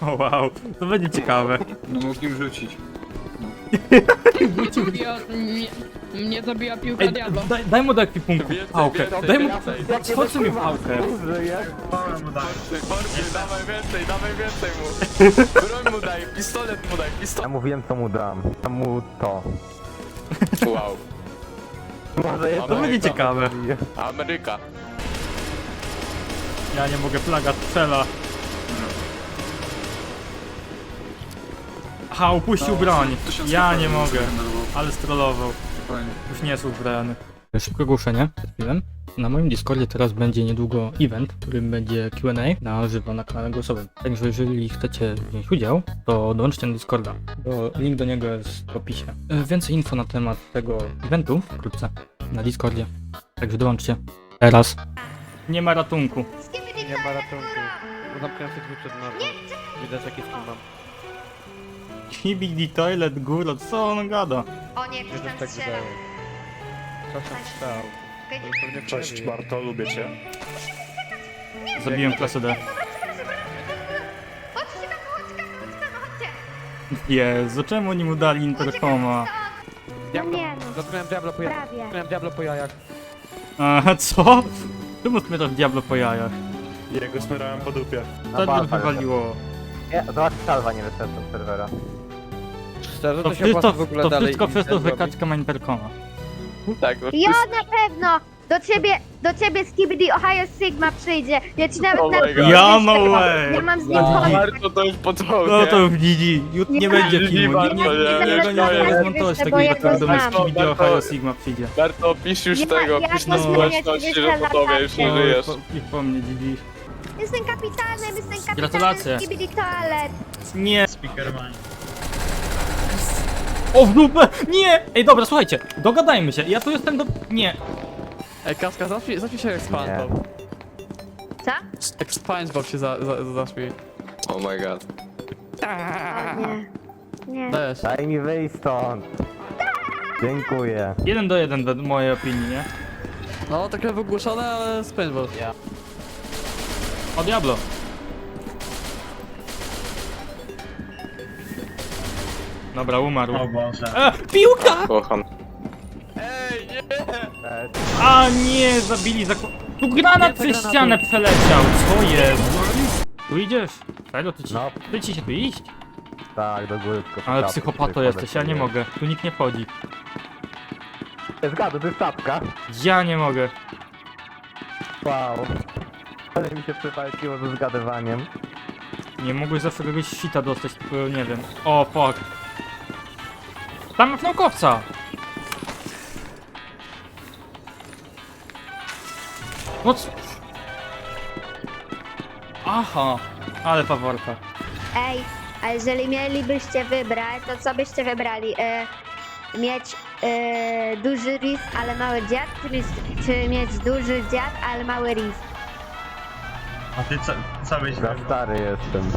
O wow, to będzie ciekawe. No mógł im rzucić. Mnie zabiła, mnie, mnie zabiła piłka Ej, diabła. daj, daj mu do ekwipunku Więcej, pałkę. więcej, Daj mu... więcej. Chodź mi pałkę. Bardziej, bardziej, dawaj więcej, dawaj więcej mu. Broń mu daj, pistolet mu daj, Ja pistolet. mówiłem co mu dam. Dam mu to. Wow. Może jest To będzie ciekawe. Ameryka. Ja nie mogę, plaga strzela. Aha, upuścił broń. Ja nie mogę, ale strollował. Fajnie. Już nie jest uzbrojony. Szybkie ogłoszenie przed chwilą. Na moim Discordzie teraz będzie niedługo event, w którym będzie Q&A na żywo na kanale głosowym. Także jeżeli chcecie wziąć udział, to dołączcie na Discorda. Bo link do niego jest w opisie. E, Więcej info na temat tego eventu wkrótce na Discordzie. Także dołączcie. Teraz. Nie ma ratunku. Nie ma ratunku. Zamknięty drzwi przed. Widać jakie są mam. Kibidi toilet góro, co on gada? O nie, ktoś tam tak strzela. wydaje. Czasem strzał. Okej. To już pewnie Cześć Barto, lubię cię. Zabiłem klasę D. Chodźcie tam, chodźcie tam, chodźcie tam, chodźcie. Jezu, czemu oni mu dali interkoma? Diablo, nie no. dotknąłem Diablo po jajach. Prawie. Dotknąłem Diablo po jajach. A co? Czemu smyrasz Diablo po jajach? Jego smyrałem po dupie. To mi wywaliło. Nie, zobacz, salwa nie wyszedł z serwera. Szczerze, To to się wszystko, w ogóle to dalej wszystko przez to, że kaczka ma interkoma. Tak, bo Ja na pewno! Do ciebie, do ciebie Skibidi Ohio Sigma przyjdzie. Ja ci nawet Oh na my God. Ja no way! Ja mam z nim No kontakt. Marto to już począł, No nie? to już GG. Jut nie Nie będzie filmu. Nie, nie, Nie, nie, nie, nie, nie, nie, nie nie, nie zmontować tego do go nas znam. video Barto- Ohio Sigma przyjdzie. Marto, pisz już Ja- tego, ja pisz na społeczności, jak że po tobie już nie No, żyjesz. po, I po mnie GG. Jestem kapitanem, jestem kapitanem Gratulacje. Skibidi Toilet. Nie. O w dupę! Nie! Ej dobra, słuchajcie, dogadajmy się. Ja tu jestem do... Nie. Ej, Kaska, zacznij się jak SpongeBob. Co? Jak SpongeBob się za, za, za. Oh my god. Nie. Nie. Dajesz. Daj mi wyjść stąd. Dziękuję. Jeden do jeden według mojej opinii, nie? No, trochę wygłuszone, ale SpongeBob. O Diablo. Dobra, umarł. O Boże. E, piłka! Kocham. A nie, zabili za... Tu granat przez ścianę przeleciał, co jest? Tu idziesz? Fajno, ty ci, No. ty ci się tu iść? Tak, do góry tylko. Ale czapki psychopato tutaj jesteś, ja nie podejść. mogę. Tu nikt nie wchodzi. Zgadł, to jest czapka. Ja nie mogę. Wow. Ale mi się przypaliło ze zgadywaniem. Nie mogłeś zawsze kogoś sita dostać, tylko nie wiem. O, fuck. Tam masz naukowca! No c... Aha, ale faworka. Ej, a jeżeli mielibyście wybrać, to co byście wybrali? E, mieć e, duży ris, ale mały dziad, czy mieć, czy mieć duży dziad, ale mały ris? A ty co, co byś Za wybrał? stary jestem.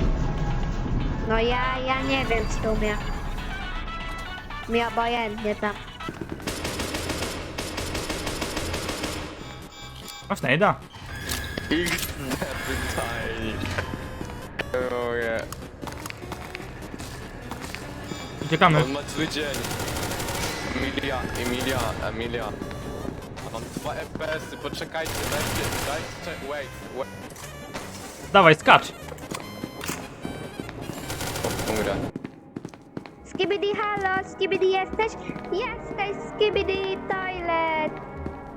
No ja, ja nie wiem w sumie. Mi obojętnie tam. Masz najda. Tiny. Oh yeah. Uciekamy. On ma zły dzień. Emilia, Emilia, Emilia. Mam dwa FPS-y, poczekajcie, dajcie, dajcie, wait, wait. Dawaj, skacz. Umrę. Skibidi halo, skibidi jesteś? Jesteś skibidi toilet!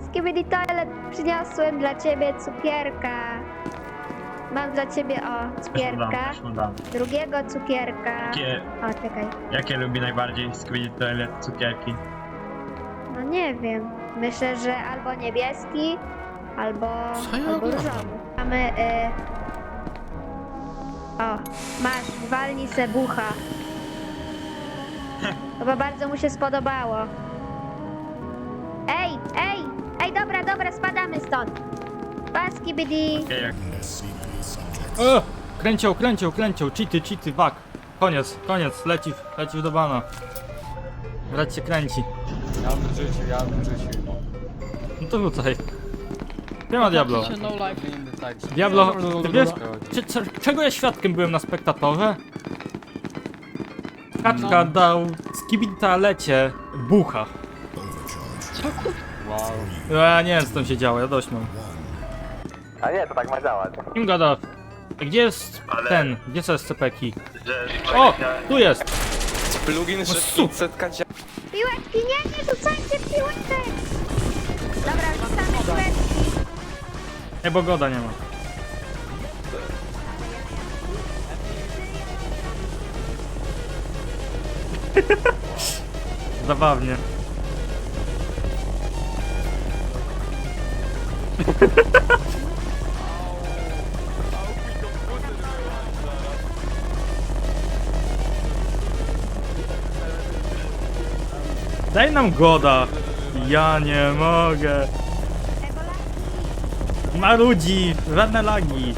Skibidi toilet, przyniosłem dla ciebie cukierka. Mam dla ciebie, o, Też mu dam, cukierka. też mu dam. Drugiego cukierka. Jakie, O, czekaj. jakie lubi najbardziej Squid Toilet cukierki? No nie wiem. Myślę, że albo niebieski, albo, albo różowy. Mamy, y... O, masz, walnij se bucha. Chyba bardzo mu się spodobało. Ej, ej, ej, dobra, dobra, spadamy stąd. Paski bidi. E, kręcił, kręcił, kręcił. Cheaty, cheaty, wak. Koniec, koniec, lecisz, lecisz do bana. Grać się kręci. Ja bym rzucił, ja bym rzucił. No to rzucaj. Siema Diablo. Patrzcie, No life. Diablo, ty wiesz, czy, co, czego ja świadkiem byłem na spektatorze? Kaczka No. dał skibintalecie bucha. Wow. Ja nie wiem co tam się działo, ja dość mam. A nie, to tak ma działać. Kim gada? Gdzie jest Ale- ten? Gdzie są SCP-ki? Że O! Tu jest! Plugin su- 600 dzia... Piłeczki, nie, nie rzucajcie piłeczek! Dobra, rzucamy piłeczki. Nie, bo goda nie ma. Zabawnie. Daj nam goda. Ja nie mogę. Marudzi, żadne lagi.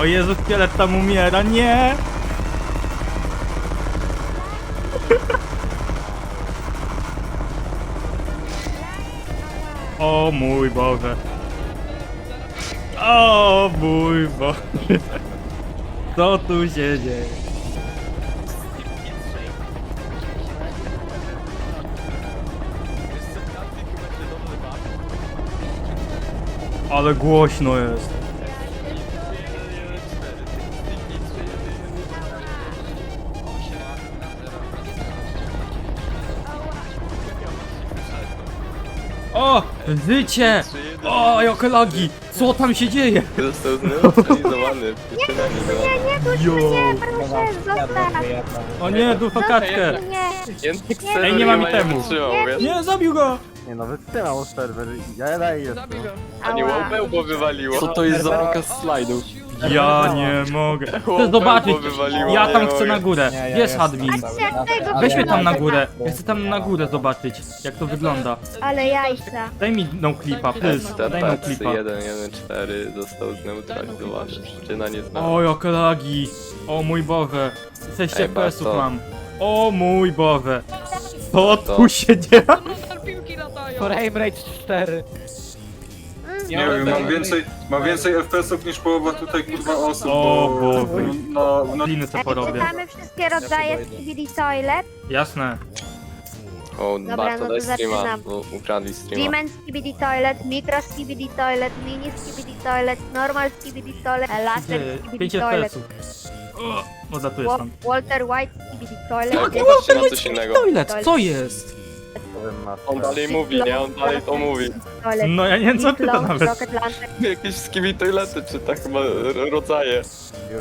O Jezu, szkielet tam umiera, nie! O mój Boże. O mój Boże. Co tu się dzieje? Ale głośno jest. O! Życie! O, jakie lagi! Co tam się dzieje? Został zneutralizowany. Nie, nie, Jo. mnie, proszę, zostaw. O nie, dufa kaczkę! Nie, Ej, nie mam itemu. Nie, zabił go! Nie no, wytrzymał serwer. Ja daję jeszcze. Ani łopełbo wywaliło. Co to jest za pokaz slajdów? Ja nie mogę. Chcę zobaczyć. wywaliło, Ja tam nie chcę mogę. na górę. Jest admin? Patrzcie, jak tego Weź mnie tam na górę. Ja chcę tam na górę zobaczyć, jak to wygląda. Ale jajca. Daj mi no clipa, please. Daj no TPC clipa. 114 został zneutralizowany. Przyczyna nie znana. O, jakie lagi. O mój Boże. 6 Ej, FPS-ów Barto. mam. O mój Boże. Co tu się dzieje? Piłki latają. Frame rate 4. Nie wiem, mam więcej, mam więcej FPS-ów niż połowa tutaj kurwa osób, O bo... Boże. No, no, Liny co porobię. Mamy wszystkie rodzaje Skibidi Toilet. Jasne. O, Dobra, Barto, no to daj streama, zaczynam. bo ukradli streama. Demon Skibidi Toilet, Micro Skibidi Toilet, Mini Skibidi Toilet, Normal Skibidi Toilet, Laser Skibidi 5 Toilet, FPS-ów. O, odlatuję Wa- stąd. Walter White Skibidi Toilet, Tak, popatrzcie na coś innego. Toilet, co jest? Powiem na On dalej mówi, nie? On dalej to mówi. No ja nie wiem co nawet. Rocket Launcher, Jakieś toilety, czy tak chyba r- rodzaje. Już.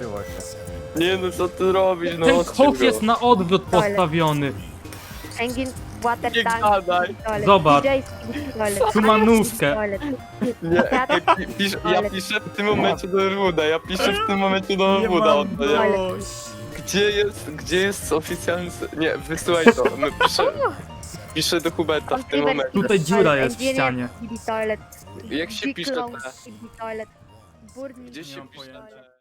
Się. Nie no, co ty robisz, no Ten odciął koks go. jest na odwrót postawiony. Engine Water Nie Tank gadaj. Zobacz. Tu manówkę. Nie, ja, pi- pisz, ja piszę w tym momencie do Ruda, ja piszę w tym momencie do Ruda. on. Gdzie jest, gdzie jest oficjalny... s- Nie, wysyłaj to, piszę, piszę do Huberta w tym momencie. Tutaj dziura jest w ścianie. Jak się pisze te... Gdzie się pisze.